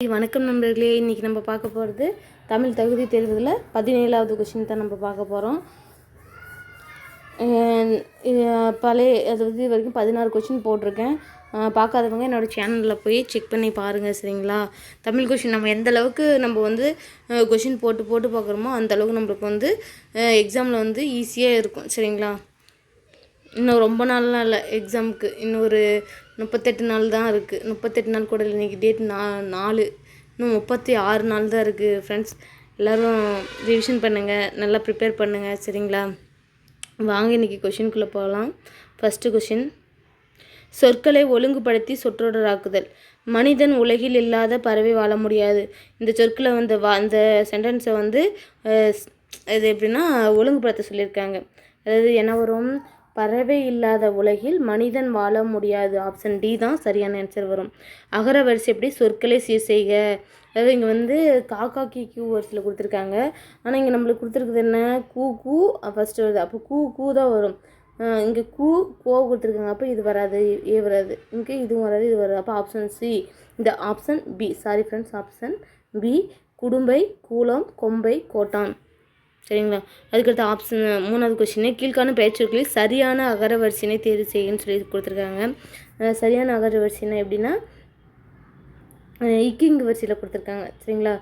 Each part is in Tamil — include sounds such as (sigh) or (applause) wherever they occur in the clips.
வணக்கம் நண்பர்களே. இன்றைக்கி நம்ம பார்க்க போகிறது தமிழ் தகுதி தேர்வுகளில் பதினேழாவது கொஷின் தான் நம்ம பார்க்க போகிறோம் பழைய அதாவது இது வரைக்கும் பதினாறு கொஷின் போட்டிருக்கேன். பார்க்காதவங்க என்னோடய சேனலில் போய் செக் பண்ணி பாருங்கள் சரிங்களா? தமிழ் கொஷின் நம்ம எந்த அளவுக்கு நம்ம வந்து கொஷின் போட்டு போட்டு பார்க்குறோமோ அந்த அளவுக்கு நம்மளுக்கு வந்து எக்ஸாமில் வந்து ஈஸியாக இருக்கும் சரிங்களா? இன்னும் ரொம்ப நாள்லாம் இல்லை எக்ஸாமுக்கு இன்னும் ஒரு முப்பத்தெட்டு நாள் தான் இருக்குது முப்பத்தெட்டு நாள் கூட இல்லை இன்றைக்கி டேட் நா நாலு. இன்னும் முப்பத்தி ஆறு நாள் தான் இருக்குது ஃப்ரெண்ட்ஸ் எல்லோரும் ரிவிஷன் பண்ணுங்கள் நல்லா ப்ரிப்பேர் பண்ணுங்கள் சரிங்களா? வாங்க இன்றைக்கி கொஷின்குள்ளே போகலாம் ஃபஸ்ட்டு கொஷின் சொற்களை ஒழுங்குபடுத்தி சொற்றொடராக்குதல் மனிதன் உலகில் இல்லாத பறவை வாழ முடியாது. இந்த சொற்களை வந்து வா இந்த சென்டென்ஸை வந்து இது எப்படின்னா ஒழுங்குபடுத்த சொல்லியிருக்காங்க. அதாவது என்ன வரும்? பறவை இல்லாத உலகில் மனிதன் வாழ முடியாது. ஆப்ஷன் டி தான் சரியான ஆன்சர் வரும். அகர வரிசை எப்படி? சொற்களை சீர் செய்க. அதாவது இங்கே வந்து காக்கா கீ கியூ வரிசையில் கொடுத்துருக்காங்க. ஆனால் இங்கே நம்மளுக்கு கொடுத்துருக்குது என்ன? கூ கூ ஃபஸ்ட்டு வருது. அப்போ கூ கூ தான் வரும். இங்கே கூ கோ கொடுத்துருக்காங்க. அப்போ இது வராது ஏ வராது. இங்கே இதுவும் வராது இது வராது. அப்போ ஆப்ஷன் சி இந்த option B sorry friends option B குடும்பை கூலம் கொம்பை கோட்டான். சரிங்களா? அதுக்கடுத்த ஆப்ஷன் மூணாவது கொஸ்டின் கீழ்காணும் பெயர்ச்சொற்களில் சரியான அகர வரிசையினை தேர்வு செய்யுன்னு சொல்லி கொடுத்துருக்காங்க. சரியான அகர வரிசைனா எப்படின்னா அஹ் இக்கு இங்கு வரிசையில் கொடுத்துருக்காங்க. சரிங்களா?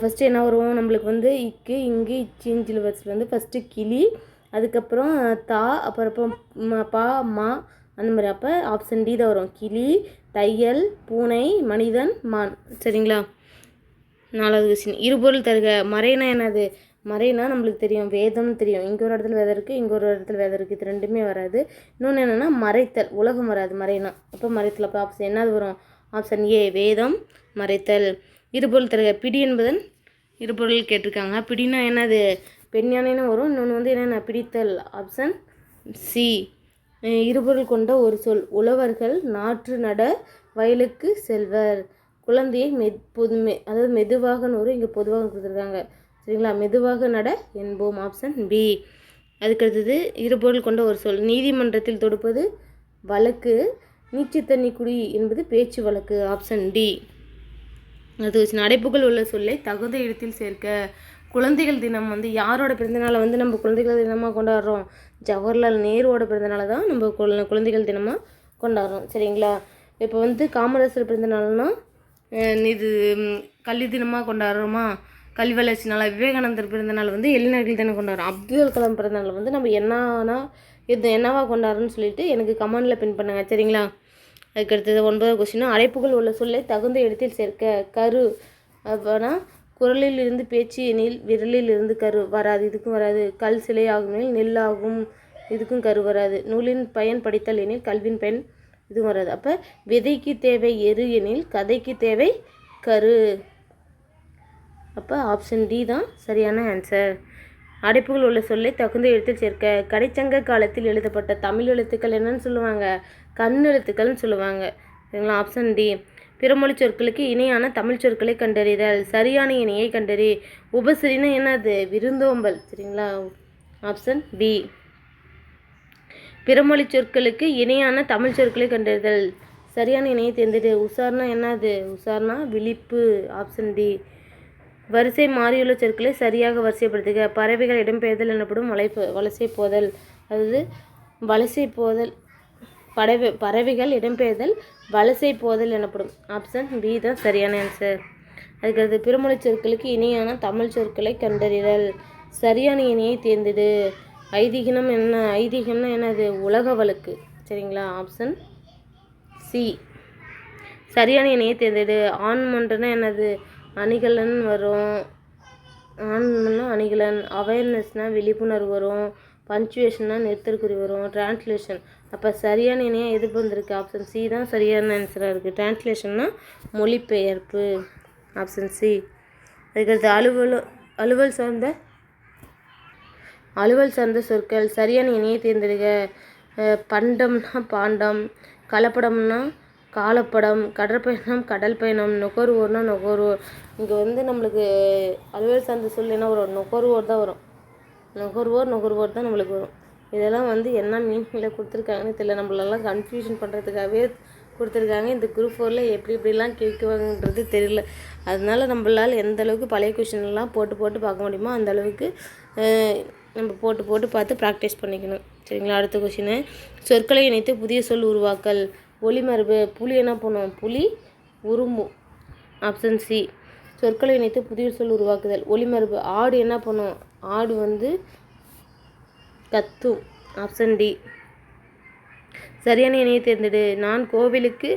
ஃபஸ்ட்டு என்ன வரும்? நம்மளுக்கு வந்து இக்கு இங்கு இச்சிஞ்சில் வரிசையில் வந்து ஃபஸ்ட்டு கிளி அதுக்கப்புறம் தா அப்புறம் பா மா அந்த மாதிரி. அப்போ ஆப்ஷன் டி தான் வரும். கிளி தையல் பூனை மனிதன் மான். சரிங்களா? நாலாவது கொஸ்டின் இருபொருள் தருக. மறைனா என்னது? மறைனா நம்மளுக்கு தெரியும் வேதம்னு தெரியும். இங்கே ஒரு இடத்துல வேதம் இருக்குது இங்கே ஒரு இடத்துல வேதம் இருக்குது இது ரெண்டுமே வராது. இன்னொன்று என்னென்னா மறைத்தல். உலகம் வராது மறைனா. அப்போ மறைத்தல் அப்போ ஆப்ஷன் என்னது வரும்? ஆப்ஷன் ஏ வேதம் மறைத்தல். இருபொருள் தருக. பிடி என்பதன் இருபொருள் கேட்டிருக்காங்க. பிடினா என்னது? பெண் வரும். இன்னொன்று வந்து என்னென்ன பிடித்தல். ஆப்ஷன் சி இருபொருள் கொண்ட ஒரு சொல். உழவர்கள் நாற்று நட வயலுக்கு செல்வர். குழந்தையை மெத் பொது மெ அதாவது மெதுவாகன்னு வரும் இங்கே பொதுவாக கொடுத்துருக்காங்க. சரிங்களா? மெதுவாக நட என்போம் ஆப்ஷன் பி அதுக்கடுத்தது இருபொருள் கொண்ட ஒரு சொல். நீதிமன்றத்தில் தொடுப்பது வழக்கு. நீச்சு தண்ணி குடி என்பது பேச்சு வழக்கு ஆப்ஷன் டி அது வச்சு நடைப்புகள் உள்ள சொல்லை தகுந்த இடத்தில் சேர்க்க. குழந்தைகள் தினம் வந்து யாரோட பிறந்தநாளை வந்து நம்ம குழந்தைகள் தினமாக கொண்டாடுறோம்? ஜவஹர்லால் நேருவோட பிறந்தநாளை தான் நம்ம குழ- குழந்தைகள் தினமாக கொண்டாடுறோம். சரிங்களா? இப்போ வந்து காமராசர் பிறந்தநாள்னா இது கல்வி தினமாக கொண்டாடுறோமா? கல்வி வளர்ச்சி நாளாக விவேகானந்தர் பிறந்தநாள் வந்து இளைஞர்கள் தினம் கொண்டாடுறோம் அப்துல் கலாம் பிறந்தநாள் வந்து நம்ம என்னன்னா இது என்னவா கொண்டாடுறோம்னு சொல்லிட்டு எனக்கு கமெண்டில் பின் பண்ணுங்கள் சரிங்களா? அதுக்கடுத்தது ஒன்பதாவது கொஸ்டின் அழைப்புகள் உள்ள சொல்லை தகுந்த இடத்தில் சேர்க்க கரு அப்போனா குரலில் இருந்து பேச்சு எனில் விரலில் இருந்து கரு வராது இதுக்கும் வராது. கல் சிலை ஆகும் எனில் நெல் ஆகும் இதுக்கும் கரு வராது. நூலின் பயன் படித்தல் எனில் கல்வின் பயன் இதுவும் வராது. அப்போ விதைக்கு தேவை எரு எனில் கதைக்கு தேவை கரு. அப்போ ஆப்ஷன் டி தான் சரியான ஆன்சர் அடைப்புகள் உள்ள சொல்லை தகுந்த எழுத்தில் சேர்க்க கடைச்சங்க காலத்தில் எழுதப்பட்ட தமிழ் எழுத்துக்கள் என்னன்னு சொல்லுவாங்க? கண் எழுத்துக்கள்னு சொல்லுவாங்க. சரிங்களா? ஆப்ஷன் டி பிறமொழி சொற்களுக்கு இணையான தமிழ் சொற்களை கண்டறிதல். சரியான இணையை கண்டறி. உபசரினா என்னது? விருந்தோம்பல். சரிங்களா? ஆப்ஷன் பி பிறமொழி சொற்களுக்கு இணையான தமிழ் சொற்களை கண்டறிதல். சரியான இணையை தேர்ந்தெடு. உசார்னா என்னது? உசார்னா விழிப்பு. ஆப்ஷன் டி வரிசை மாறியுள்ள சொற்களை சரியாக வரிசைப்படுத்துக. பறவைகள் இடம்பெயர்தல் எனப்படும் வலைப்பு வலசை போதல். அதாவது வலசை போதல் பறவை பறவைகள் இடம்பெயர்தல் வலசை போதல் எனப்படும். ஆப்ஷன் பி தான் சரியான ஆன்சர் அதுக்கடுத்து பிறமொழி சொற்களுக்கு இணையான தமிழ் சொற்களை கண்டறிதல். சரியான இணையை தேர்ந்தெடு. ஐதீகனம் என்ன ஐதீகம்னா என்னது? உலக வழக்கு. சரிங்களா? ஆப்ஷன் சி சரியான இணையை தேர்ந்தெடு. ஆண் மன்றனா என்னது? அணிகலன் வரும். ஆன்மன்னா அணிகலன். அவேர்னஸ்னால் விழிப்புணர்வு வரும். பஞ்சுவேஷன்னா நிறுத்தற்குறி வரும். டிரான்ஸ்லேஷன் அப்போ சரியான இணையாக எது வந்திருக்கு. ஆப்ஷன் சி தான் சரியான ஆன்சராக இருக்குது டிரான்ஸ்லேஷன்னா மொழிபெயர்ப்பு. ஆப்ஷன் சி அதுக்கடுத்து அலுவல் அலுவல் சார்ந்த அலுவல் சார்ந்த சொற்கள். சரியான இணையை தேர்ந்தெடுக்க பண்டம்னா பாண்டம். கலப்படம்னா காலப்படம் கடற்பயணம் கடல் பயணம் நுகர்வோர்னா நுகர்வோர் இங்கே வந்து நம்மளுக்கு அலுவல் சார்ந்த சொல் என்ன வரும் நுகர்வோர் தான் வரும். நுகர்வோர் நுகர்வோர் தான் நம்மளுக்கு வரும். இதெல்லாம் வந்து என்ன மீனிங்கில் கொடுத்துருக்காங்கன்னு தெரியல. நம்மளெல்லாம் கன்ஃபியூஷன் பண்ணுறதுக்காகவே கொடுத்துருக்காங்க. இந்த குரூப் ஃபோரில் எப்படி எப்படிலாம் கேட்குவாங்கன்றது தெரியல. அதனால நம்மளால் எந்த அளவுக்கு பழைய கொஷின்லாம் போட்டு போட்டு பார்க்க முடியுமோ அந்த அளவுக்கு நம்ம போட்டு போட்டு பார்த்து ப்ராக்டிஸ் பண்ணிக்கணும். சரிங்களா? அடுத்த கொஷினு சொற்களை இணைத்து புதிய சொல் உருவாக்கல். ஒளிமரபு புலி என்ன பண்ணும் புலி உருமும் ஆப்ஷன் சி சொற்களை இணைத்து புதிய சொல் உருவாக்குதல். ஒளிமரபு ஆடு என்ன பண்ணும்? ஆடு வந்து கத்தும். ஆப்ஷன் டி சரியான இணையை தேர்ந்தெடு. நான் கோவிலுக்கு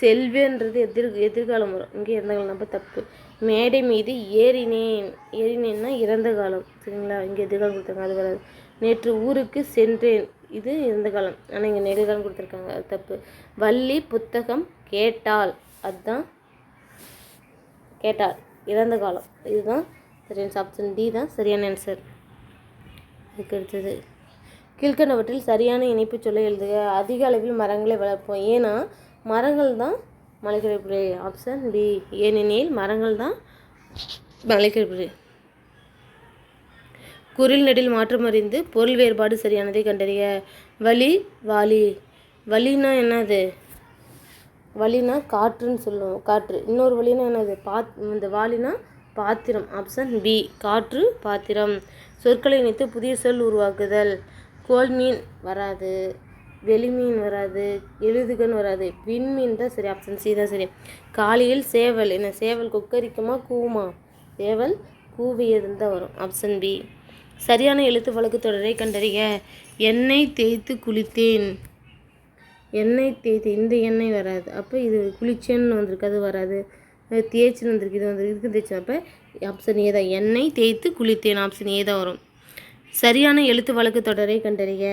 செல்வேன்றது எதிர் எதிர்காலம் வரும். இங்கே இறந்த காலம்? நம்ம தப்பு. மேடை மீது ஏறினேன். ஏறினேன்னா இறந்த காலம். சரிங்களா? இங்கே எதிர்காலம் கொடுத்தாங்க. அது வராது. நேற்று ஊருக்கு சென்றேன். இது இந்த காலம். ஆனால் இங்கே நெடுகாலம் கொடுத்துருக்காங்க. அது தப்பு. வள்ளி புத்தகம் கேட்டால். அதுதான் கேட்டால். இறந்த காலம். இதுதான் சரியான ஆப்ஷன் டி தான் சரியான ஆன்சர் அதுக்கு அடுத்தது கீழ்கண்டவற்றில் சரியான இணைப்பு சொல்ல எழுதுக. அதிக அளவில் மரங்களை வளர்ப்போம். ஏன்னா மரங்கள் தான் மலைக்கழிப்பு ஆப்ஷன் பி ஏனெனில் மரங்கள் தான் மலைக்கழிப்பு குரில் நெடில் மாற்றம் அறிந்து பொருள் வேறுபாடு சரியானதை கண்டறிய வலி வாலி. வலினா என்னது? வலினா காற்றுன்னு சொல்லுவோம். காற்று. இன்னொரு வலினா என்னது? பாத் இந்த வாலினா பாத்திரம். Option B. காற்று பாத்திரம். சொற்களை இணைத்து புதிய சொல் உருவாக்குதல். கோல் மீன் வராது. வெளிமீன் வராது. எழுதுகன் வராது. விண்மீன் தான் சரி. ஆப்ஷன் சி தான் சரி. காலையில் சேவல். என்ன? சேவல் கொக்கரிக்குமா? கூவுமா? சேவல் கூவியதுன்னு தான் வரும். Option B. சரியான எழுத்து வழக்கு தொடரை கண்டறிய எண்ணெய் தேய்த்து குளித்தேன். எண்ணெய் தேய்த்து இந்த எண்ணெய் வராது. அப்போ இது குளிச்சேன்னு வந்திருக்கு அது வராது. தேய்ச்சின்னு வந்திருக்கு இது வந்திருக்கு இதுக்கு தேய்ச்சி. அப்போ ஆப்ஷன் ஏ தான். எண்ணெய் தேய்த்து குளித்தேன் ஆப்ஷன் ஏ தான் வரும். சரியான எழுத்து வழக்கு தொடரை கண்டறிய.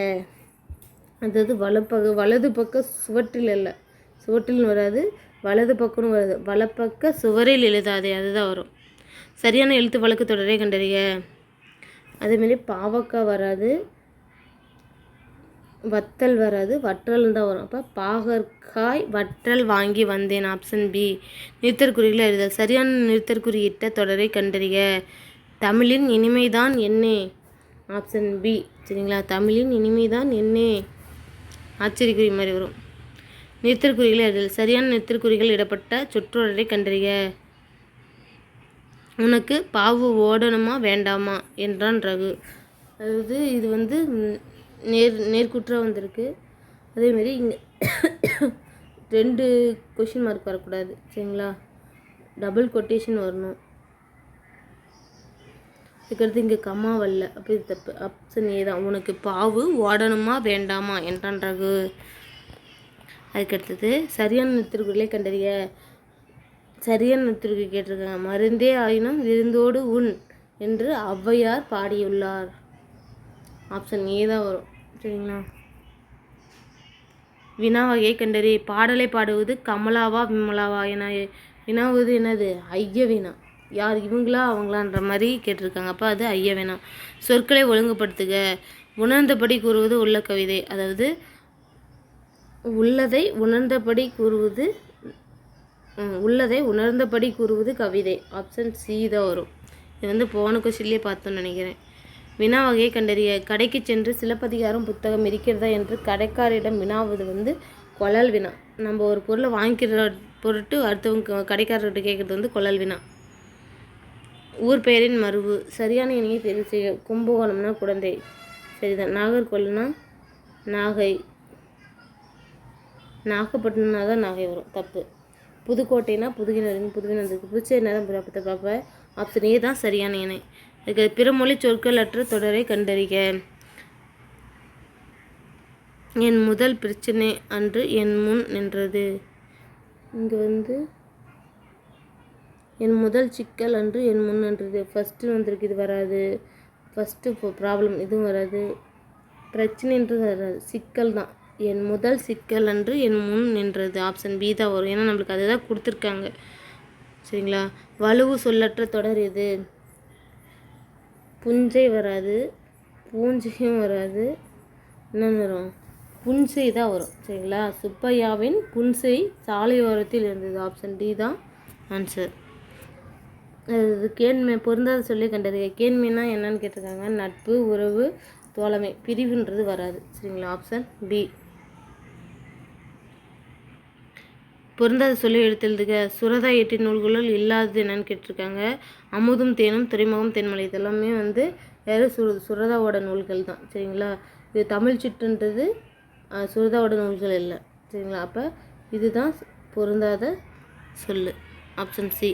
அதாவது வலப்பக வலது பக்க சுவற்றில் இல்லை சுவற்றில் வராது வலது பக்கம்னு வராது. வலப்பக்க சுவரில் எழுதாதே அதுதான் வரும். சரியான எழுத்து வழக்கு தொடரை கண்டறிய. அதேமாரி பாவக்காய் வராது வத்தல் வராது வற்றல் தான் வரும். அப்போ பாகற்காய் வற்றல் வாங்கி வந்தேன் ஆப்ஷன் பி நிறுத்தற்குறியில் எழுதல் சரியான நிறுத்தற்குறியிட்ட தொடரை கண்டறிய தமிழின் இனிமைதான் என்னே. ஆப்ஷன் பி சரிங்களா? தமிழின் இனிமைதான் என்னே. ஆச்சரியக்குறி மாதிரி வரும். நிறுத்தற்குறிகள் எழுதல் சரியான நிறுத்தற்குறிகள் இடப்பட்ட சொற்றொடரை கண்டறிய உனக்கு பாவு ஓடணுமா வேண்டாமா? என்றான் ரகு. அதாவது இது வந்து நேர் நேர்குற்றாக வந்திருக்கு. அதேமாரி இங்கே (coughs) ரெண்டு கொஷின் மார்க் வரக்கூடாது. சரிங்களா? டபுள் கொட்டேஷன் வரணும். இதுக்கடுத்து இங்கே கம்மா வரல. அப்போ இது தப்பு. ஆப்ஷன் ஏ தான். உனக்கு பாவு ஓடணுமா வேண்டாமா? என்றான் ரகு. அதுக்கடுத்தது சரியான திருக்குறளை கண்டறிய சரியான நிறுத்திற்கு கேட்டிருக்காங்க. மருந்தே ஆயினும் விருந்தோடு உண் என்று ஔவையார் பாடியுள்ளார். ஆப்ஷன் ஏ தான் வரும். சரிங்களா? வினா வகையை கண்டறி. பாடலை பாடுவது கமலாவா விமலாவா என வினாவது என்னது? ஐய வினா. யார் இவங்களா அவங்களான்ற மாதிரி கேட்டிருக்காங்க. அப்போ அது ஐய வினா. சொற்களை ஒழுங்குபடுத்துக. உணர்ந்தபடி கூறுவது உள்ள கவிதை. அதாவது உள்ளதை உணர்ந்தபடி கூறுவது உள்ளதை உணர்ந்தபடி கூறுவது கவிதை. ஆப்ஷன் சி தான் வரும். இது வந்து போன கொஸ்டின்லேயே பார்த்தோன்னு நினைக்கிறேன். வினா வகையை கண்டறிய கடைக்கு சென்று சிலப்பதிகாரம் புத்தகம் இருக்கிறதா என்று கடைக்காரிடம் வினாவது வந்து கொழல் வினா. நம்ம ஒரு பொருளை வாங்கிக்கிற பொருட்டு அடுத்தவங்க கடைக்காரர்கிட்ட கேட்குறது வந்து கொழல் வினா. ஊர் பெயரின் மருவு சரியான இணையை தெரிவு செய்ய கும்பகோணம்னா குழந்தை. சரிதான். நாகர்கோவில்னா நாகை. நாகப்பட்டினம்னா தான் நாகை வரும். தப்பு. புதுக்கோட்டைனா புதுகிணறு புதுகிணறு இருக்குது புதுச்சேரி நேரம் புறப்பட்ட பார்ப்ப ஆப்ஷன் ஏ தான் சரியான இணை இதுக்கு பிறமொழி சொற்கள் அற்ற தொடரை கண்டறிக. என் முதல் பிரச்சனை அன்று என் முன் நின்றது. இங்கே வந்து என் முதல் சிக்கல் அன்று என் முன் நின்றது. ஃபஸ்ட்டு வந்திருக்கு இது வராது. ஃபஸ்ட்டு இப்போ ப்ராப்ளம் இதுவும் வராது. பிரச்சனைன்றது வராது. சிக்கல் தான். என் முதல் சிக்கல் அன்று என் முன் நின்றது. ஆப்ஷன் பி தான் வரும். ஏன்னா நம்மளுக்கு அதுதான் கொடுத்துருக்காங்க. சரிங்களா? வலுவு சொல்லற்ற தொடர் இது புஞ்சை வராது. பூஞ்சையும் வராது. என்னென்னு வரும். புன்சை தான் வரும். சரிங்களா? சுப்பையாவின் புன்சை சாலையோரத்தில் இருந்தது. ஆப்ஷன் டி தான் ஆன்சர் அது கேண்மை பொருந்தாத சொல்லி கண்டறிய கேண்மைனா என்னன்னு கேட்டிருக்காங்க. நட்பு உறவு தோழமை. பிரிவுன்றது வராது. சரிங்களா? ஆப்ஷன் பி பொருந்தாத சொல்லி எழுத்தெழுதுக சுரதா எட்டு நூல்களுள் இல்லாதது என்னன்னு கேட்டிருக்காங்க. அமுதும் தேனும் துறைமுகம் தென்மலை இதெல்லாமே வந்து வேறு சு சுரதாவோட நூல்கள் தான். சரிங்களா? இது தமிழ் சிற்றுன்றது சுரதாவோட நூல்கள் இல்லை. சரிங்களா? அப்போ இதுதான் பொருந்தாத சொல்லு. Option C.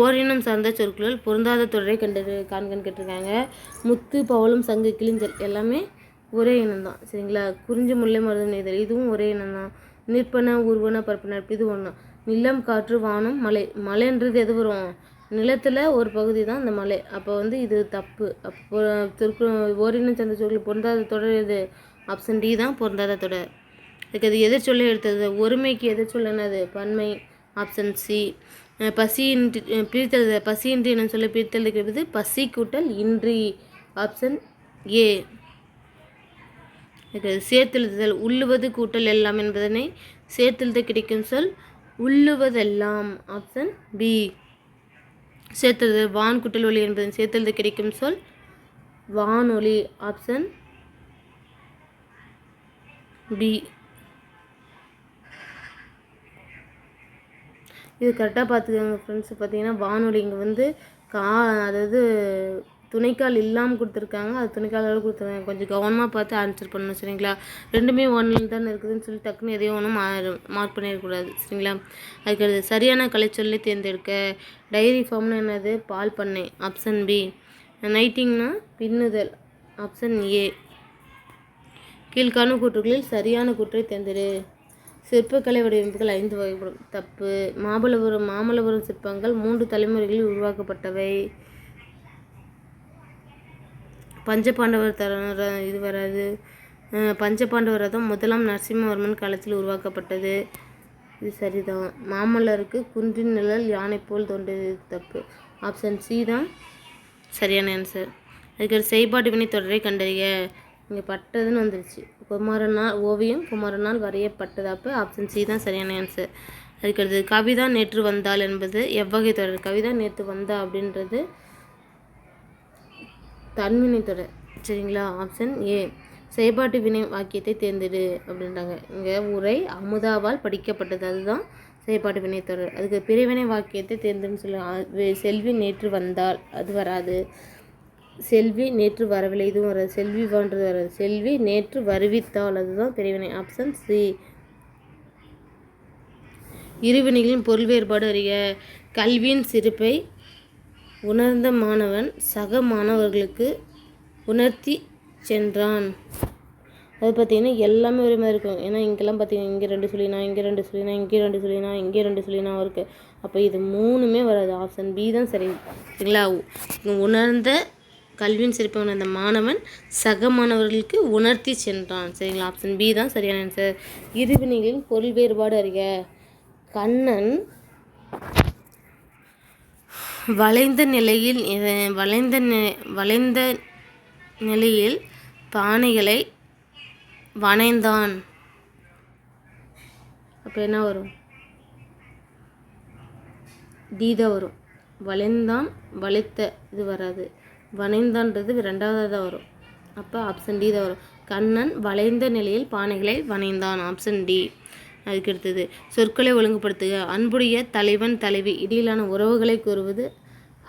ஓரினம் சார்ந்த சொற்களுள் பொருந்தாத தொடரை கண்டு காண்கன்னு கேட்டிருக்காங்க. முத்து பவளம் சங்கு கிளிஞ்சல் எல்லாமே ஒரே இனம் தான். சரிங்களா? குறிஞ்சி முல்லை மருதம் நெய்தல் இதுவும் ஒரே இனம் தான். நிற்பன ஊர்வன பரப்பு இது ஒன்று நிலம் காற்று வானம் மலை. மலைன்றது எது வரும்? நிலத்தில் ஒரு பகுதி தான் இந்த மலை. அப்போ வந்து இது தப்பு. அப்போ திருக்கு ஓரினம் சந்த சொற்கள் பொருந்தாத தொடர் இது ஆப்ஷன் டி தான் பொருந்தாத தொடர். இதுக்கு அது எதிர்ச்சொல்லை எடுத்தது. ஒருமைக்கு எதிர்ச்சொல் என்னது பன்மை. Option C. பசியின்றி பிரித்தல் பிரித்தெழுத. பசியின்றி என்ன சொல்ல இருக்கிறது பசி கூட்டல் இன்றி. Option A. சேர்த்தெழுதுதல் உள்ளுவது கூட்டல் எல்லாம் என்பதனை சேர்த்தெழுத கிடைக்கும் சொல். உள்ளுவதெல்லாம் ஆப்ஷன் பி சேர்த்தெழுதல் வான் கூட்டல் ஒளி என்பதன் சேர்த்தெழுத கிடைக்கும் சொல். வானொலி ஆப்ஷன் பி இது கரெக்டாக பார்த்துக்கோங்க ஃப்ரெண்ட்ஸ் பார்த்தீங்கன்னா வானொலி இங்கே வந்து கா அதாவது துணைக்கால் இல்லாமல் கொடுத்துருக்காங்க. அது துணைக்காலோட கொடுத்துருக்காங்க கொஞ்சம் கவனமாக பார்த்து ஆன்சர் பண்ணணும் சரிங்களா? ரெண்டுமே ஒன்றில் தானே இருக்குதுன்னு சொல்லி டக்குன்னு எதையும் ஒன்றும் மா மார்க் பண்ணிடக்கூடாது சரிங்களா? அதுக்கடுத்து சரியான கலைச்சொல்லை தேர்ந்தெடுக்க. டைரி ஃபார்ம்னு என்னது? பால் பண்ணை ஆப்ஷன் பி நைட்டிங்னா பின்னுதல் ஆப்ஷன் ஏ கீழ்காணும் கூற்றுகளில் சரியான கூற்றை தேர்ந்தெடு. சிற்பக்கலை வடிவமைப்புகள் ஐந்து வகைப்படும். தப்பு. மாமல்லபுரம் மாமல்லபுரம் சிற்பங்கள் மூன்று தலைமுறைகளில் உருவாக்கப்பட்டவை. பஞ்ச பாண்டவர் தர இது வராது. பஞ்ச பஞ்சபாண்டவர் ரதம் முதலாம் நரசிம்மவர்மன் காலத்தில் உருவாக்கப்பட்டது. இது சரிதான். மாமல்லருக்கு குன்றின் நிழல் யானை போல் தோன்றியது. தப்பு. ஆப்ஷன் சி தான் சரியான ஆன்சர் அதுக்கு செய்பாட்டு வினை தொடரை கண்டறிய இங்கே பட்டதுன்னு வந்துருச்சு. குமாரனால் ஓவியம் குமாரனால் வரையப்பட்டதாப்பு ஆப்ஷன் சி தான் சரியான ஆன்சர் அதுக்கடுத்து கவிதா நேற்று வந்தாள் என்பது எவ்வகை தொடர். கவிதா நேற்று வந்தா அப்படின்றது தன்வினைத்தொடர் சரிங்களா? ஆப்ஷன் ஏ செயல்பாட்டு வினை வாக்கியத்தை தேர்ந்தெடு அப்படின்றாங்க. இங்கே உரை அமுதாவால் படிக்கப்பட்டது. அதுதான் செயல்பாட்டு வினைத்தொடர் அதுக்கு பிரிவினை வாக்கியத்தை தேர்ந்தெடுன்னு சொல்லி. செல்வி நேற்று வந்தால் அது வராது. செல்வி நேற்று வரவில்லை. இதுவும் வராது. செல்வி வான்றது வராது. செல்வி நேற்று வருவித்தால் அதுதான் பிரிவினை ஆப்ஷன் சி இருவினைகளின் பொருள் வேறுபாடு அறிய கல்வியின் சிறப்பை உணர்ந்த மாணவன் சக மாணவர்களுக்கு உணர்த்தி சென்றான். அது பார்த்தீங்கன்னா எல்லாமே ஒரே மாதிரி இருக்கும். ஏன்னா இங்கெல்லாம் பார்த்தீங்கன்னா இங்கே ரெண்டு சொல்லினா இங்கே ரெண்டு சொல்லினா இங்கே ரெண்டு சொல்லினா இங்கே ரெண்டு சொல்லினா இருக்குது அப்போ இது மூணுமே வராது. ஆப்ஷன் பி தான் சரி. சரிங்களா? உணர்ந்த கல்வியின் சிறப்பை உணர்ந்த மாணவன் சக மாணவர்களுக்கு உணர்த்தி சென்றான். சரிங்களா? ஆப்ஷன் பி தான் சரியான ஆன்சர் இருவினைகளின் பொருள் வேறுபாடு அறிக. கண்ணன் வளைந்த நிலையில் வளைந்த வளைந்த நிலையில் பானைகளை வனைந்தான் அப்போ என்ன வரும்? டி தான் வரும். வளைந்தான் வளைத்த இது வராது. வனைந்தான்றது ரெண்டாவதாக தான் வரும். அப்போ ஆப்ஷன் டி தான் வரும். கண்ணன் வளைந்த நிலையில் பானைகளை வனைந்தான் ஆப்ஷன் டி அதுக்கு அடுத்தது சொற்களை ஒழுங்குபடுத்துக. அன்புடைய தலைவன் தலைவி இடையிலான உறவுகளை கூறுவது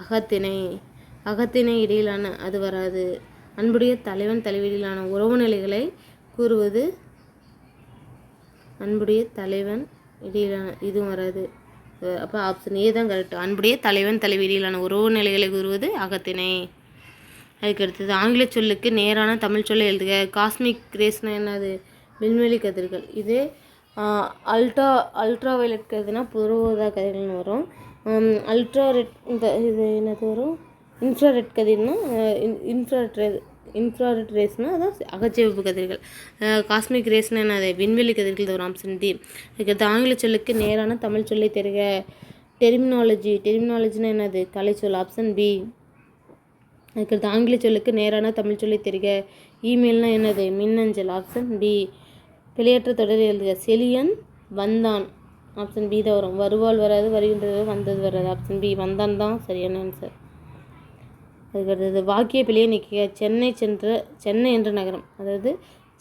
அகத்திணை. அகத்திணை இடையிலான அது வராது. அன்புடைய தலைவன் தலைவியிலான உறவு நிலைகளை கூறுவது அன்புடைய தலைவன் இடையிலான இதுவும் வராது. அப்போ ஆப்ஷன் ஏ தான் கரெக்ட் அன்புடைய தலைவன் தலைவி இடையிலான உறவு நிலைகளை கூறுவது அகத்திணை. அதுக்கு அடுத்தது ஆங்கில சொல்லுக்கு நேரான தமிழ் சொல்லை எழுதுக. காஸ்மிக் ரேஸ்னா என்னது? விண்வெளி கதிர்கள். இது அல்ட்ரா அல்ட்ரா வயலட் கதிர்னா புரோதா கதிர்கள்னு வரும். அல்ட்ரா ரெட் இந்த இது என்னது வரும்? இன்ஃப்ராரெட் கதிர்னா இன்ஃப்ராரெட் ரே இன்ஃப்ராரெட் ரேஸ்னால் அதான் அகச்சிவப்பு கதிர்கள். காஸ்மிக் ரேஸ்னால் என்னது? விண்வெளி கதிர்கள் ஒரு ஆப்ஷன் டி அதுக்கடுத்து ஆங்கில சொல்லுக்கு நேரான தமிழ் சொல்லை தெரிய டெர்மினாலஜி டெர்மினாலஜினா என்னது? கலைச்சொல் ஆப்ஷன் பி அதுக்கடுத்து ஆங்கில சொல்லுக்கு நேரான தமிழ் சொல்லி தெரிக இமெயில்னால் என்னது? மின்னஞ்சல் ஆப்ஷன் பி பிழையற்ற தொடர் எழுதுக. செலியன் வந்தான். ஆப்ஷன் பி தான் வரும். வருவாள் வராது வருகின்றது வந்தது வராது. ஆப்ஷன் பி வந்தான் தான். சரியான ஆன்சர் அதுக்கடுத்தது வாக்கிய பிழையை நிற்க சென்னை சென்ற சென்னை என்ற நகரம். அதாவது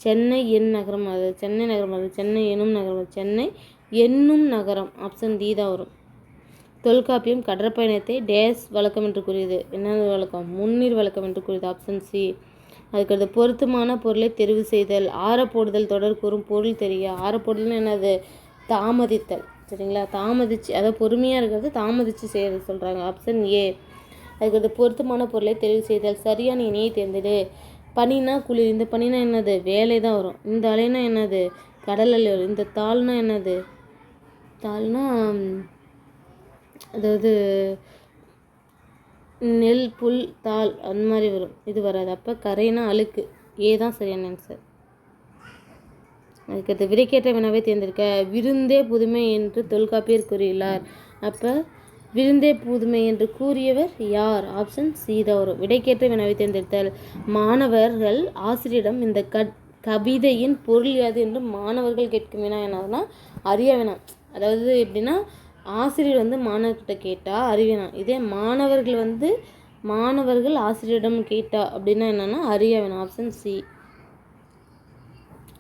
சென்னை என் நகரம். அது சென்னை நகரம். அது சென்னை எனும் நகரம். சென்னை என்னும் நகரம். ஆப்ஷன் டி தான் வரும். தொல்காப்பியம் கடற்பயணத்தை டேஸ் வழக்கம் என்று கூறியது. என்ன வழக்கம்? முன்னீர் வழக்கம் என்று கூறியது. ஆப்ஷன் சி அதுக்கடுத்து பொருத்தமான பொருளை தெரிவு செய்தல் ஆறப்போடுதல் தொடர் கூறும் பொருள் தெரிய? ஆறப்போடுதல் என்னது? தாமதித்தல். சரிங்களா? தாமதிச்சு அதாவது பொறுமையாக இருக்கிறது தாமதித்து செய்கிறது சொல்கிறாங்க ஆப்ஷன் ஏ அதுக்கடுத்து பொருத்தமான பொருளை தெரிவு செய்தல். சரியான இணையை தேர்ந்தெடு. பனினா குளிர். இந்த பனினா என்னது? வேலை தான் வரும். இந்த அலைனா என்னது? கடல் அலை வரும். இந்த தாள்னா என்னது? தாள்னா அதாவது நெல் புல் தாள் அந்த மாதிரி வரும். இது வராது. அப்போ கரைனா அழுக்கு. ஏ தான் சரியான ஆன்சர் அதுக்கடுத்து விடைக்கேற்ற வினாவை தேர்ந்தெடுக்க. விருந்தே புதுமை என்று தொல்காப்பியர் கூறியுள்ளார். அப்போ விருந்தே புதுமை என்று கூறியவர் யார்? ஆப்ஷன் சி தான் வரும். விடைக்கேற்ற வினாவை தேர்ந்தெடுத்தல் மாணவர்கள் ஆசிரியரிடம் இந்த கட் கவிதையின் பொருள் யாது என்று மாணவர்கள் கேட்கும் வினா என்னதுன்னா அறிய வேணாம். அதாவது எப்படின்னா ஆசிரியர் வந்து மாணவர்கிட்ட கேட்டால் அறிவினா இதே மாணவர்கள் வந்து மாணவர்கள் ஆசிரியரிடம் கேட்டா அப்படின்னா என்னென்னா அறிய வேணும் ஆப்ஷன் சி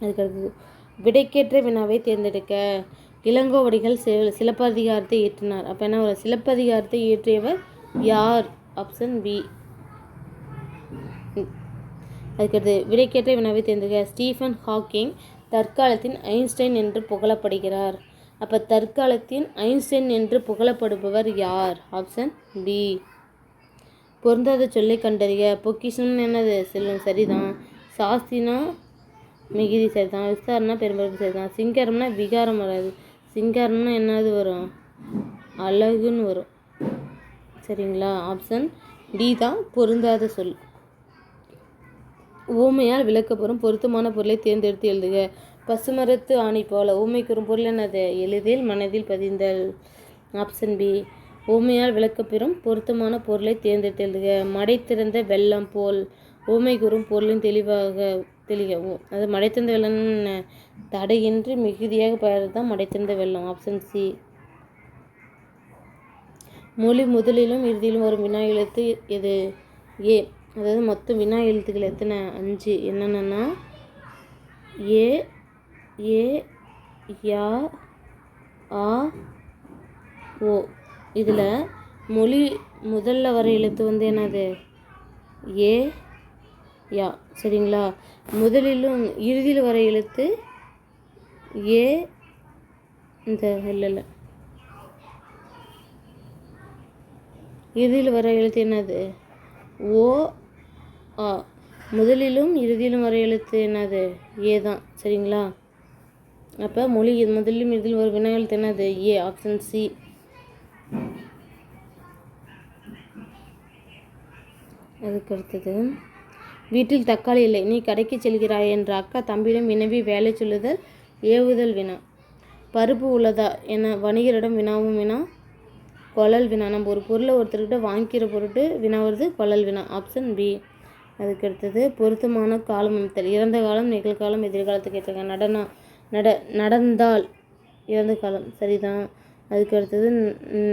அதுக்கடுத்தது விடைக்கேற்ற வினாவை தேர்ந்தெடுக்க. இளங்கோவடிகள் சில சிலப்பதிகாரத்தை இயற்றினார். அப்போ என்ன வரும்? சிலப்பதிகாரத்தை இயற்றியவர் யார்? ஆப்ஷன் பி அதுக்கடுத்து விடைக்கேற்ற வினாவை தேர்ந்தெடுக்க. ஸ்டீஃபன் ஹாக்கிங் தற்காலத்தின் ஐன்ஸ்டைன் என்று புகழப்படுகிறார். அப்போ தற்காலத்தின் ஐன்ஸ்டைன் என்று புகழப்படுபவர் யார்? ஆப்ஷன் பி பொருந்தாத சொல்லை கண்டறிய பொக்கிஷம்னு என்னது? செல்வம் சரிதான். சாஸ்தினா மிகுதி சரிதான். விஸ்தாரம்னா பெரும்பரப்பு சரிதான். சிங்காரம்னா விகாரம் வராது. சிங்காரம்னா என்னது வரும்? அழகுன்னு வரும். சரிங்களா? ஆப்ஷன் டி தான் பொருந்தாத சொல். ஊமையால் விளக்கப்பெறும் பொருத்தமான பொருளை தேர்ந்தெடுத்து எழுதுக. பசுமரத்து ஆணி போல ஊமைக்குறும் பொருள் என்னது? எளிதில் மனதில் பதிந்தல் ஆப்ஷன் பி. ஊமையால் விளக்கப்பெறும் பொருத்தமான பொருளை தேர்ந்தெடுத்து எழுதுக மடை திறந்த வெள்ளம் போல் ஊமை கூறும் பொருளின் தெளிவாக தெளிகவும் அது மடை திறந்த வெள்ளம் தடையின்றி மிகுதியாக பெயர்றது தான் மடை திறந்த வெள்ளம். Option C. மொழி முதலிலும் இறுதியிலும் வரும் வினா எழுத்து எது? ஏ. அதாவது மொத்தம் வினா எழுத்துக்கள் எத்தனை? அஞ்சு. என்னென்னா ஏ ஏ யா ஆ ஓ. இதில் மொழி முதல்ல வர எழுத்து வந்து என்னது? ஏ யா. சரிங்களா? முதலிலும் இறுதியில் வர எழுத்து ஏ இந்த இல்லை இறுதியில் வர எழுத்து என்னது? ஓ ஆ. முதலிலும் இறுதியிலும் வர எழுத்து என்னது? ஏ தான். சரிங்களா? அப்போ மொழி முதலிலும் இதில் ஒரு வினா எழுத்து என்னது ஏ ஆப்ஷன் சி அதுக்கு அடுத்தது வீட்டில் தக்காளி இல்லை நீ கடைக்கு செல்கிறாய் என்ற அக்கா தம்பியிடம் வினவி வேலை சொல்லுதல் ஏவுதல் வினா. பருப்பு உள்ளதா என வணிகரிடம் வினாவும் வினா கொழல் வினா. நம்ம ஒரு பொருளை ஒருத்தர்கிட்ட வாங்கிக்கிற பொருட்டு வினாவது கொழல் வினா. ஆப்ஷன் பி அதுக்கு அடுத்தது பொருத்தமான காலம் அமைத்தல். இறந்த காலம் நிகழ்காலம் எதிர்காலத்துக்கு ஏற்றாங்க நடனம். நட நடந்தால் இறந்த காலம் சரிதான். அதுக்கு அடுத்தது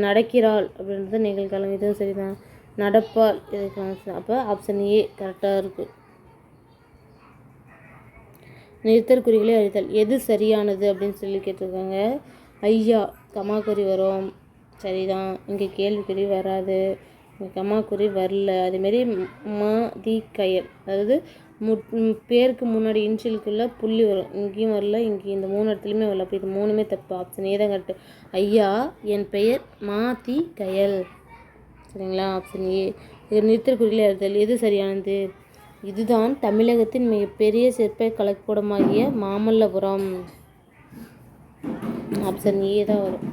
நடக்கிறாள் அப்படின்றது நிகழ்காலம் இதுவும் சரிதான். நடப்பால் எதிர்காலம் அப்போ ஆப்ஷன் ஏ கரெக்டாக இருக்குது நிறுத்தற் குறிகளை அறிதல். எது சரியானது அப்படின்னு சொல்லி கேட்டிருக்காங்க. ஐயா கமாக்குறி வரும். சரிதான். இங்கே கேள்விக்குறி வராது. இங்கே குறி வரல. அதேமாரி மா தி கயல். அதாவது மு பேருக்கு முன்னாடி இன்ஷியலுக்குள்ள புள்ளி வரும். இங்கேயும் வரல இங்கே இந்த மூணு இடத்துலையுமே வரல. அப்போ இது மூணுமே தப்பு. ஆப்ஷன் ஏதான் கரெக்டு ஐயா என் பெயர் மா தி கயல். சரிங்களா? ஆப்ஷன் ஏ இது நிறுத்தற்குறிகளை அறிதல் எது சரியானது? இதுதான் தமிழகத்தின் மிகப்பெரிய சிற்ப கலைக்கூடமாகிய மாமல்லபுரம். ஆப்ஷன் ஏ தான் வரும்.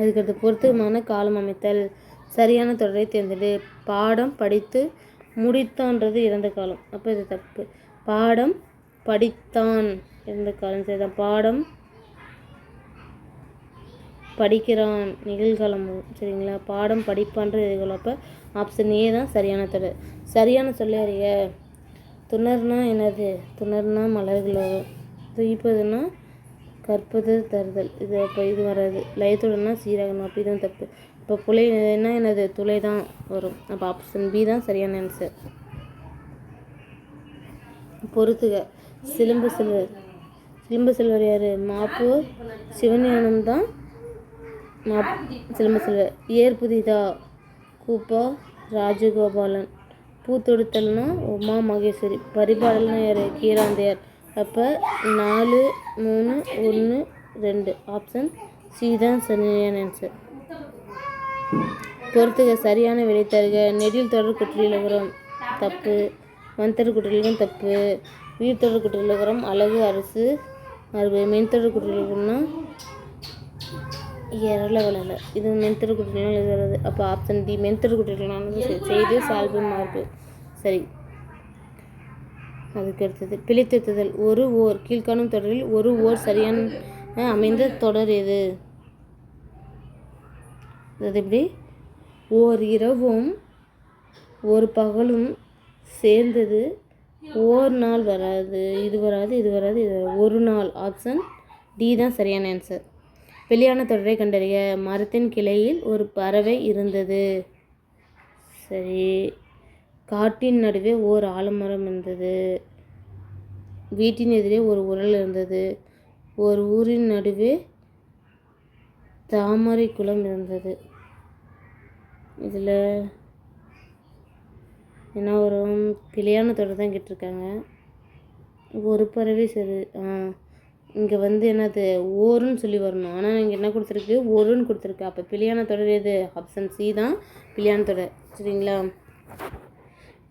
அதுக்கடுத்து பொருத்தமான காலம் அமைத்தல். சரியான தொடரை தேர்ந்தெடு. பாடம் படித்து முடித்தான்றது இறந்த காலம். அப்போ இது தப்பு. பாடம் படித்தான் இறந்த காலம். சரிதான். பாடம் படிக்கிறான். நிகழ்காலம் வரும். சரிங்களா? பாடம் படிப்பான்ற இது அப்போ ஆப்ஷன் ஏ தான் சரியான தொடர் சரியான சொல்ல அறிய. துணர்னா என்னது? துணர்னா மலர்களோ. துயிப்பதுன்னா கற்பது தருதல். இது அப்போ இது வராது. லயத்துடனா சீராகணும் அப்போ தான் தப்பு. இப்போ புலைன்னா எனது துளை தான் வரும். அப்போ ஆப்ஷன் பி தான் சரியான ஆன்சர் பொறுத்துக. சிலம்பு செல்வர். சிலம்பு செல்வர் யார்? மாப்பு. சிவஞானம் தான் மாப் சிலம்ப செல்வர். ஏர் புதிதா? கூப்பா. ராஜகோபாலன். பூத்தொடுத்தல்னா உமா மகேஸ்வரி. பரிபாடல்னா யார்? கீராந்தையார். அப்போ நாலு மூணு ஒன்று ரெண்டு. ஆப்ஷன் சி தான் சரியான ஆன்சர் பொறுத்துக சரியான விடை தருக. நெடில் தொடர் குற்றியலுகரம் தப்பு வன்தொடர் குற்றிலும் தப்பு உயிர் தொடர் குற்றியலுகரம் அழகு அரசு மரபு மென்தொடர் குற்றியலுகம்னா இரல வளல இது மென்தொடர் குற்றியலாம் எழுதுறது அப்போ ஆப்ஷன் டி மென்தொடர் குற்றியலாம் செய்து சால்பு மார்பு. சரி. அதுக்கு அடுத்தது பிழைத்திருத்துதல் ஒரு ஓர் கீழ்காணும் தொடரில் ஒரு ஓர் சரியான அமைந்த தொடர் எது? அது எப்படி? ஓர் இரவும் ஒரு பகலும் சேர்ந்தது. ஓர் நாள் வராது இது வராது இது வராது இது வராது. ஒரு நாள் ஆப்ஷன் டி தான் சரியான ஆன்சர் வெளியான தொடரை கண்டறிய மரத்தின் கிளையில் ஒரு பறவை இருந்தது. சரி. காட்டின் நடுவே ஓர் ஆலமரம் இருந்தது. வீட்டின் எதிரே ஒரு உரல் இருந்தது. ஒரு ஊரின் நடுவே தாமரை குளம் இருந்தது. இதில் என்ன வரும் பிழையான தான் கேட்டிருக்காங்க. ஒரு பறவை சரி ஆ இங்கே வந்து என்னது ஓருன்னு சொல்லி வரணும். ஆனால் இங்கே என்ன கொடுத்துருக்கு? ஒருன்னு கொடுத்துருக்கு. அப்போ பிழையான தொடர் எது? ஆப்ஷன் சி தான் பிழையான தொடர் சரிங்களா?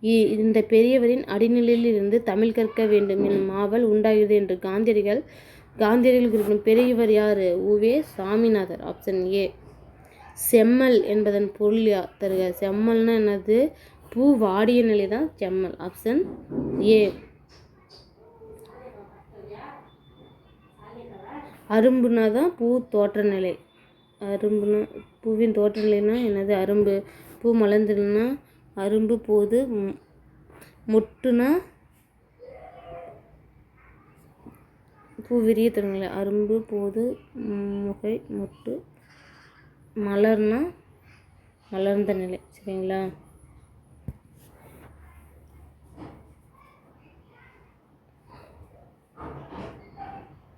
இ- இந்த பெரியவரின் அடிநிலையில் இருந்து தமிழ் கற்க வேண்டும் என்னும் ஆவல் உண்டாகிறது என்று காந்தியடிகள் காந்தியடிகள் குறிப்பிடும் பெரியவர் யார்? உவே சாமிநாதர். ஆப்ஷன் ஏ செம்மல் என்பதன் பொருள் தருக. செம்மல்னா என்னது? பூ வாடிய நிலை தான் செம்மல். ஆப்ஷன் ஏ அரும்புனா தான் பூ தோற்ற நிலை. அரும்புனா பூவின் தோற்ற நிலைனா என்னது? அரும்பு. பூ மலர்ந்துனா அரும்பு போது மொட்டுனா பூ விரிய தொடங்கலை அரும்பு போது முகை மொட்டு மலர்னா மலர்ந்த நிலை சரிங்களா?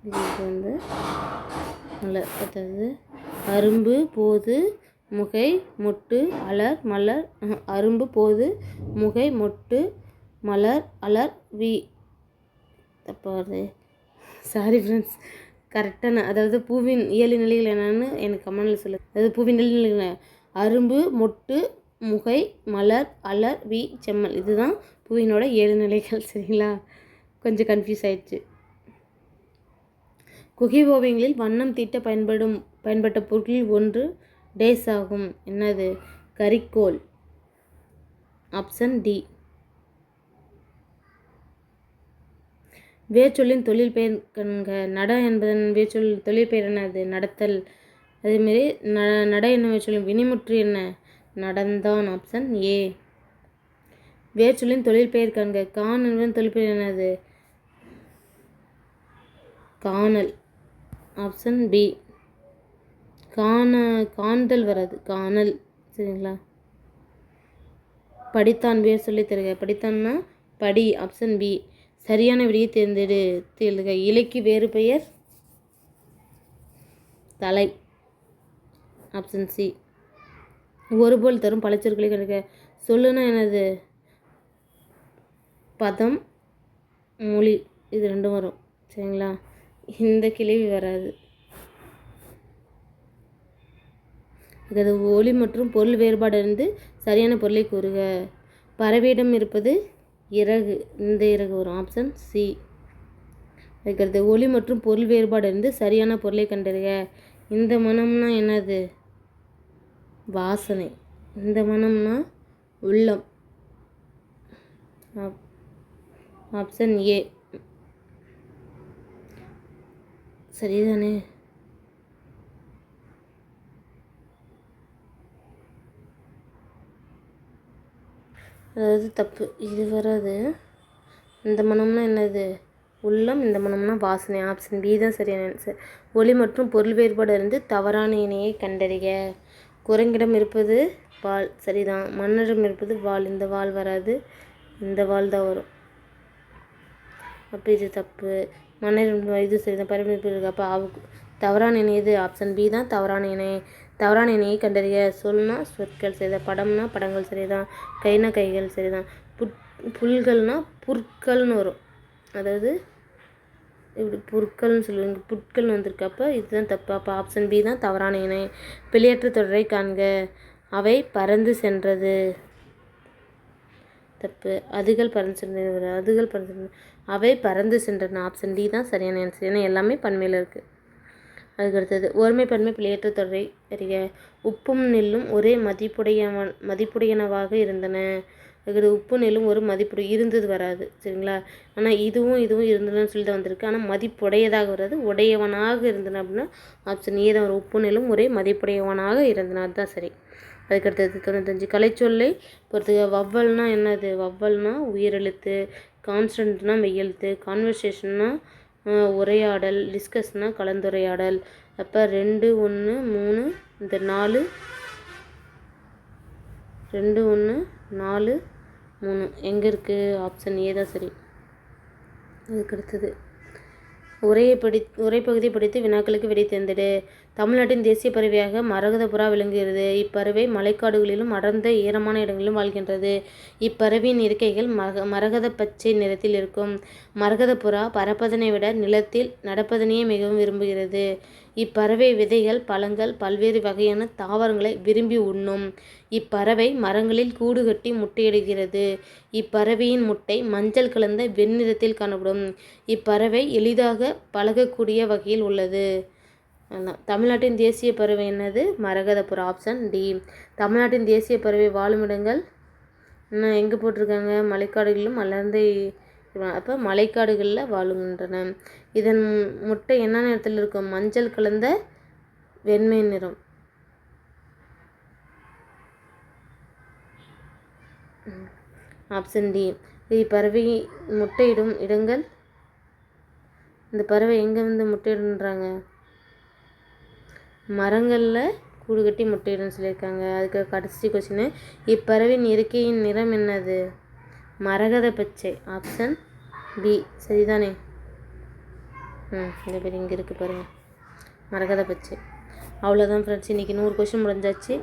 இது வந்து மலர் அதாவது அரும்பு போது முகை மொட்டு அலர் மலர் அரும்பு போது முகை மொட்டு மலர் அலர் வி. தப்பாக வருது. சாரி ஃப்ரெண்ட்ஸ் கரெக்டான அதாவது பூவின் இயலு நிலைகள் என்னன்னு எனக்கு கமெண்டில் சொல்லு. அதாவது பூவின் இயலு நிலைகள் அரும்பு மொட்டு முகை மலர் அலர் வி செம்மல். இதுதான் பூவினோட ஏழு நிலைகள் சரிங்களா? கொஞ்சம் கன்ஃபியூஸ் ஆயிடுச்சு. குகை ஓவியங்களில் வண்ணம் தீட்ட பயன்படும் பயன்பட்ட பொருட்களில் ஒன்று டேஸ் ஆகும். என்னது? கரிக்கோல். Option D. வேர்ச்சொல்லின் தொழில் பெயர் கண்க நட என்பதன் வேர்ச்சொல் தொழில் பெயர் என்னது நடத்தல். அதேமாரி ந நட என்ன வேர்ச்சொல்லின் வினிமுற்று என்ன? நடந்தான் ஆப்ஷன் ஏ வேர்ச்சொல்லின் தொழில் பெயர் கண்க கான் என்பதன் தொழில் பெயர் என்னது காணல். ஆப்ஷன் பி காண காண்தல் வராது. காணல். சரிங்களா? படித்தான் பேர் சொல்லி தருக. படித்தான்னா படி ஆப்ஷன் பி சரியான விடையை தேர்ந்தெடு தேர்ந்தெடுக. இலைக்கு வேறு பெயர்? தலை. ஆப்ஷன் சி ஒருபோல் தரும் பழச்சொற்களை கிடைக்க சொல்லுன்னா எனது பதம் மொழி. இது ரெண்டும் வரும். சரிங்களா? இந்த கிளவி வராது. அதாவது ஒளி மற்றும் பொருள் வேறுபாடு இருந்து சரியான பொருளை கூறுக. பறவையிடம் இருப்பது இறகு. இந்த இறகு வரும் ஆப்ஷன் சி வைக்கிறது. ஒளி மற்றும் பொருள் வேறுபாடு இருந்து சரியான பொருளை கண்டறிய இந்த மனம்னா என்னது? வாசனை. இந்த மனம்னா உள்ளம். ஆப்- ஆப்ஷன் ஏ சரிதானே? அதாவது தப்பு. இது வராது. இந்த மனம்னா என்னது? உள்ளம் இந்த மனம்னா வாசனை. ஆப்ஷன் பி தான் சரியான ஆன்சர் ஒளி மற்றும் பொருள் வேறுபாடு இருந்து தவறான இணையை கண்டறிய குரங்கிடம் இருப்பது வால் சரிதான். மன்னரிடம் இருப்பது வால் இந்த வால் வராது. இந்த வால் தான் வரும். அப்போ இது தப்பு. மன்னரிடம் இது சரிதான். பரமேற்பு இருக்கு அப்போ அவுக்கு தவறான இணை இது ஆப்ஷன் பி தான் தவறான இணை. தவறான இணையை கண்டறிய சொல்னா சொற்கள் சரிதான் படம்னா படங்கள் சரிதான் கைனா கைகள் சரிதான் புட் புல்கள்னால் புற்கள்னு வரும். அதாவது இப்படி புற்கள்னு சொல்லுவாங்க புட்கள்னு வந்திருக்கப்போ இதுதான் தப்பு. அப்போ ஆப்ஷன் பி தான் தவறான இணை பிள்ளையற்ற தொடரை காண்க. அவை பறந்து சென்றது. தப்பு. அதுகள் பறந்து சென்றது. அதுகள் பறந்து சென்றது. அவை பறந்து சென்றன. ஆப்ஷன் டி தான் சரியான ஆன்சர் ஏன்னா எல்லாமே பன்மையில் இருக்குது அதுக்கு அடுத்தது ஒருமை பன்மை பிழையற்ற தொடரை அறிக. உப்பும் நெல்லும் ஒரே மதிப்புடையவன் மதிப்புடையனவாக இருந்தன. அதுக்கடுத்து உப்பு நெல்லும் ஒரு மதிப்புடைய இருந்தது வராது. சரிங்களா? ஆனால் இதுவும் இதுவும் இருந்ததுன்னு சொல்லி தான் வந்திருக்கு. ஆனால் மதிப்புடையதாக வராது. உடையவனாக இருந்தன அப்படின்னா ஆப்ஷன் ஏ தான் வரும். உப்பு நெல்லும் ஒரே மதிப்புடையவனாக இருந்தன. அதுதான் சரி. அதுக்கடுத்தது தொண்ணூத்தஞ்சு. கலைச்சொல்லை பொறுத்து வவ்வல்னால் என்னது? வவ்வல்னால் உயிரெழுத்து கான்ஸ்டன்ட்னா மெய்யெழுத்து கான்வர்சேஷன்னா உரையாடல் டிஸ்கஸ்னால் கலந்துரையாடல். அப்போ ரெண்டு ஒன்று மூணு இந்த நாலு ரெண்டு ஒன்று நாலு மூணு. எங்கே இருக்குது ஆப்ஷன் ஏ தான் சரி. அதுக்கு அடுத்தது. உரையை படி உரைப்பகுதியை படித்து வினாக்களுக்கு விடை தேர்ந்தெடு தமிழ்நாட்டின் தேசிய பறவையாக மரகதபுறா விளங்குகிறது. இப்பறவை மலைக்காடுகளிலும் அடர்ந்த ஈரமான இடங்களிலும் வாழ்கின்றது. இப்பறவையின் இருக்கைகள் மரக மரகத பச்சை நிறத்தில் இருக்கும். மரகதபுறா பறப்பதனை விட நிலத்தில் நடப்பதனையே மிகவும் விரும்புகிறது. இப்பறவை விதைகள் பழங்கள் பல்வேறு வகையான தாவரங்களை விரும்பி உண்ணும். இப்பறவை மரங்களில் கூடு கட்டி முட்டையிடுகிறது. இப்பறவையின் முட்டை மஞ்சள் கலந்த வெண்ணிறத்தில் காணப்படும். இப்பறவை எளிதாக பழகக்கூடிய வகையில் உள்ளது. தமிழ்நாட்டின் தேசிய பறவை என்னது? மரகத ஆப்ஷன் டி தமிழ்நாட்டின் தேசிய பறவை வாழுமிடங்கள். இன்னும் எங்கே போட்டிருக்காங்க? மலைக்காடுகளிலும் மலர்ந்து அப்போ மலைக்காடுகளில் வாழுகின்றன. இதன் முட்டை என்ன நிறத்தில் இருக்கும்? மஞ்சள் கலந்த வெண்மை நிறம். ஆப்ஷன் டி இப்பறவை முட்டையிடும் இடங்கள். இந்த பறவை எங்கே வந்து முட்டையிடுன்றாங்க? மரங்களில் கூடு கட்டி முட்டையிடும்னு சொல்லியிருக்காங்க. அதுக்கு கடைசி கொஸ்டின் இப்பறவையின் இருக்கையின் நிறம் என்னது? மரகத பச்சை. ஆப்ஷன் பி சரிதானே? ம் இந்த பேர் இங்கே இருக்குது பாருங்கள் மரகத பச்சை. அவ்வளோதான் ஃப்ரெண்ட்ஸ் இன்றைக்கி நூறு கொஷின் முடிஞ்சாச்சு.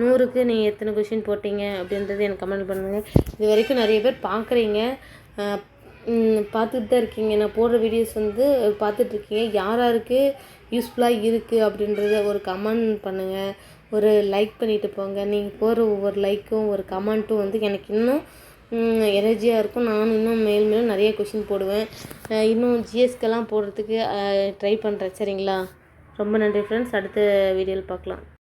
நூறுக்கு நீங்கள் எத்தனை கொஷின் போட்டீங்க அப்படின்றது எனக்கு கமெண்ட் பண்ணுங்கள் இது வரைக்கும் நிறைய பேர் பார்க்குறீங்க பார்த்துட்டு தான் இருக்கீங்க. நான் போடுற வீடியோஸ் வந்து பார்த்துட்ருக்கீங்க யார் யாருக்கு யூஸ்ஃபுல்லாக இருக்குது அப்படின்றத ஒரு கமெண்ட் பண்ணுங்கள் ஒரு லைக் பண்ணிவிட்டு போங்க. நீங்கள் போடுற ஒவ்வொரு லைக்கும் ஒரு கமெண்ட்டும் வந்து எனக்கு இன்னும் எனர்ஜியாக இருக்கும். நானும் இன்னும் மேல் மேலும் நிறைய கொஷின் போடுவேன். இன்னும் ஜிஎஸ்கெல்லாம் போடுறதுக்கு ட்ரை பண்ணுறேன் சரிங்களா? ரொம்ப நன்றி ஃப்ரெண்ட்ஸ் அடுத்த வீடியோவில் பார்க்கலாம்.